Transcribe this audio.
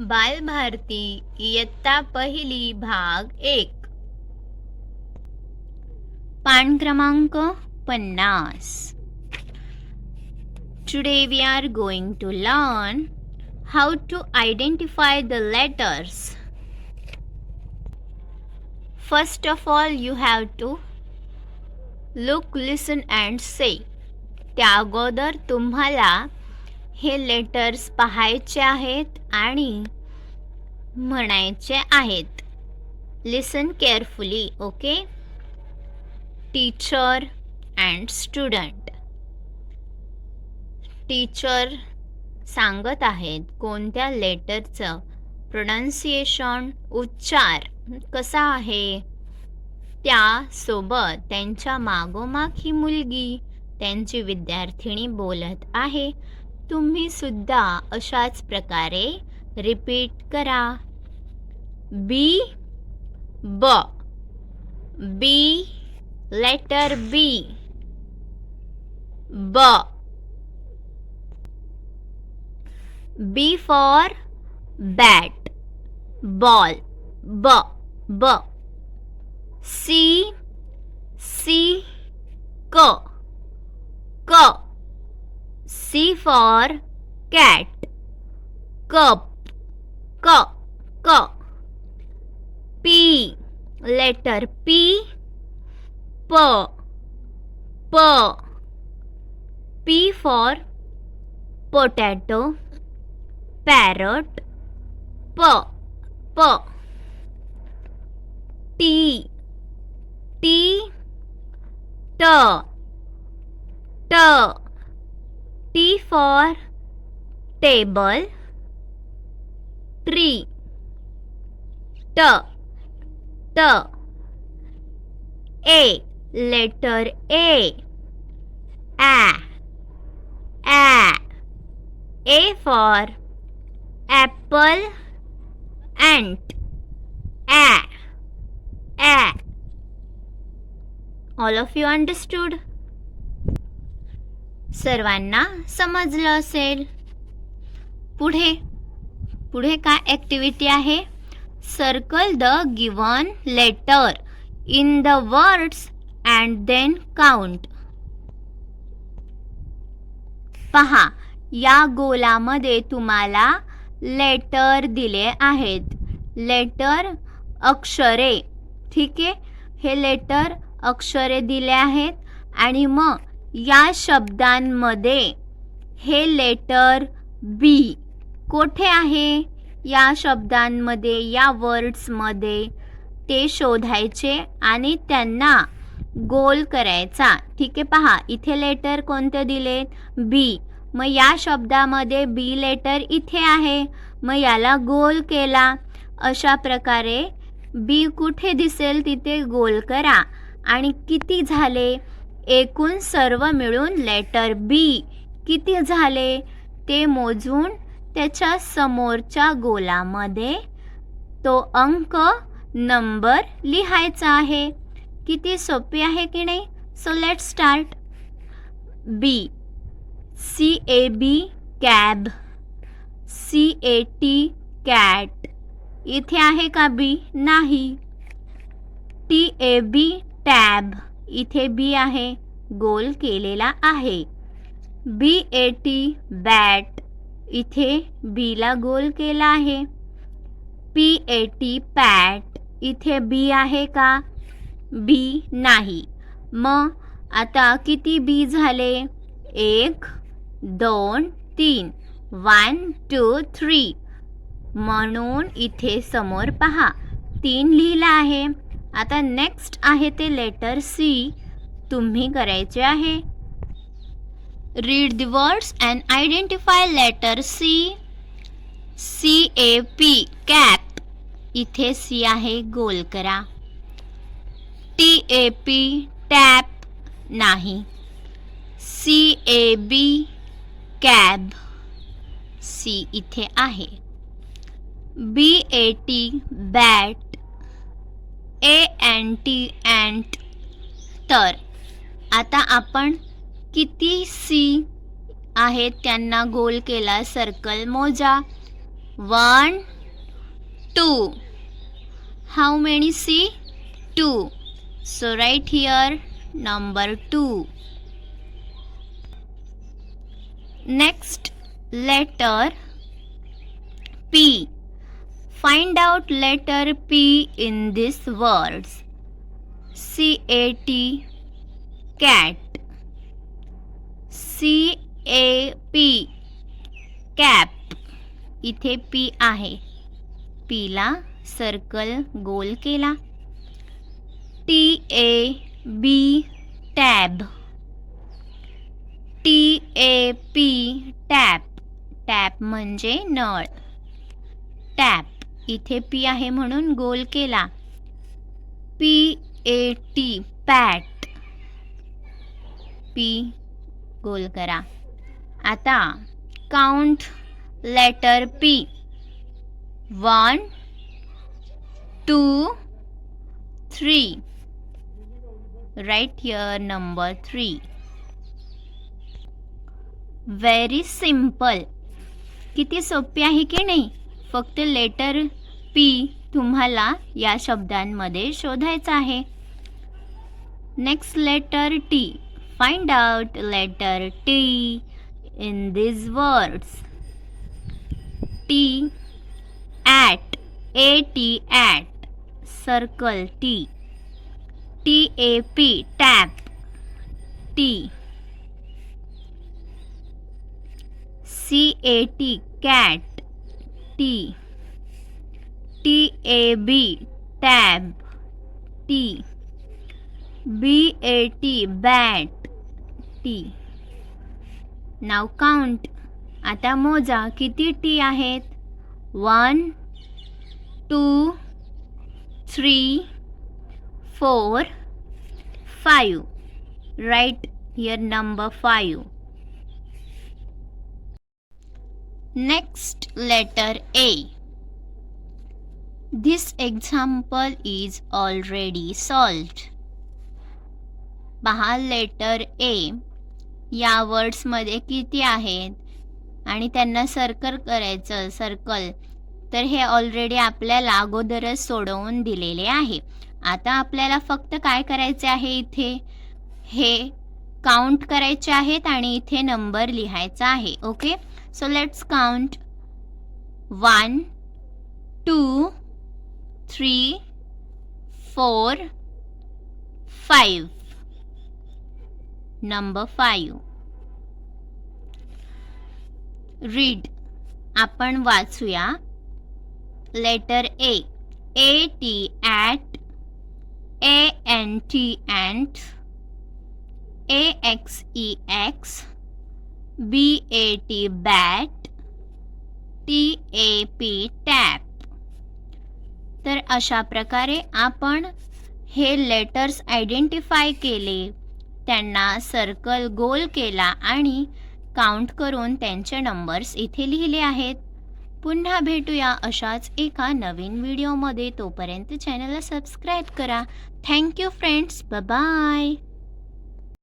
बालभारती इयत्ता पहिली भाग एक. पान क्रमांक पन्नास. Today we are going to learn how to identify the letters first of all you have to look listen and say त्या अगोदर तुम्हाला हे लेटर्स पाहायचे आहेत आणि म्हणायचे आहेत. Listen carefully okay teacher and student teacher सांगत आहेत कोणत्या लेटरचं प्रोनाऊन्सिएशन उच्चार कसा आहे? त्यासोबत त्यांच्या मागोमाग ही मुलगी त्यांची विद्यार्थिनी बोलत आहे. तुम्ही सुद्धा अशाच प्रकारे रिपीट करा. बी ब. बी लेटर बी ब. बी फॉर बॅट बॉल ब ब सी सी क क C for cat. Cup. K. K. P. Letter P. P. P. P for potato. Parrot. P. P. T. T. T. T. T for table, tree, T, T, A, letter A, A, A, A for apple, ant, A, A. All of you understood? सर्वांना समजलं असेल. पुढे पुढे काय activity आहे? Circle the given letter in the words and then count पहा या गोलामध्ये तुम्हाला लेटर दिले आहेत. लेटर अक्षरे. ठीक आहे? हे लेटर अक्षरे दिले आहेत आणि मग या शब्दांमध्ये हे लेटर बी कोठे आहे? या शब्दांमध्ये या वर्ड्समध्ये ते शोधायचे आणि त्यांना गोल करायचा. ठीक आहे पहा इथे लेटर कोणते दिलेत? बी मग या शब्दामध्ये बी लेटर इथे आहे. मग याला गोल केला. अशा प्रकारे बी कुठे दिसेल तिथे गोल करा. आणि किती झाले? एकूण सर्व मिळून लेटर बी किती झाले? ते मोजून त्याच्या समोरच्या गोलामध्ये तो अंक नंबर लिहायचा आहे. किती सोपी आहे की नाही? So let start B C A B cab C A T cat इथे आहे का बी नाही. टी ए बी टॅब इथे बी आहे. गोल केलेला आहे. बी ए टी बॅट इथे बीला गोल केला आहे. पी ए टी पॅट इथे बी आहे का? बी नाही. मग आता किती बी झाले? एक दोन तीन. वन टू थ्री म्हणून इथे समोर पहा. तीन लिहिलं आहे. आता नेक्स्ट आहे ते लेटर सी तुम्ही करायचे आहे. Read the words and identify letter C C A P cap इथे सी आहे गोल करा. टी ए पी टॅप नाही. C A B cab C इथे आहे. B A T bat A and T ant तर आता आपण किती सी आहेत त्यांना गोल केला सर्कल मोजा. One two. How many C two so right here number two next letter P find out letter P in this words C A T cat C A P cap इथे P आहे. पीला circle गोल केला. T A B tab T A P tap tap म्हणजे नळ. Tap इथे P आहे म्हणून गोल केला. P A T pat P गोल करा. आता count letter P one two three right here number three very simple किती सोपी आहे की नाही? फक्त लेटर पी तुम्हाला या शब्दांमध्ये शोधायचं आहे. Next letter T find out letter T in this words T at A T at circle T T A P tap T C A T cat T T A B tab T B A T bat T now count आता मोजा. किती T आहेत? One two three four five right here number five next letter A This example is already solved. पहा letter A या वर्ड्समध्ये किती आहेत? आणि त्यांना सर्कल करायचं सर्कल तर हे ऑलरेडी आपल्याला अगोदरच सोडवून दिलेले आहे. आता आपल्याला फक्त काय करायचे आहे इथे? हे काउंट करायचे आहेत आणि इथे नंबर लिहायचा आहे okay so let's count one two three four five number five read आपण वाचूया. Letter A A T at A N T ant A X E axe B A T bat T A P tap तर अशा प्रकारे आपण हे letters identify केले. त्यांना circle गोल केला आणि काउंट करून त्यांचे नंबर्स इथे लिहिले आहेत. पुन्हा भेटूया अशाच एका नवीन व्हिडिओमध्ये तोपर्यंत चॅनलला सबस्क्राईब करा. Thank you friends bye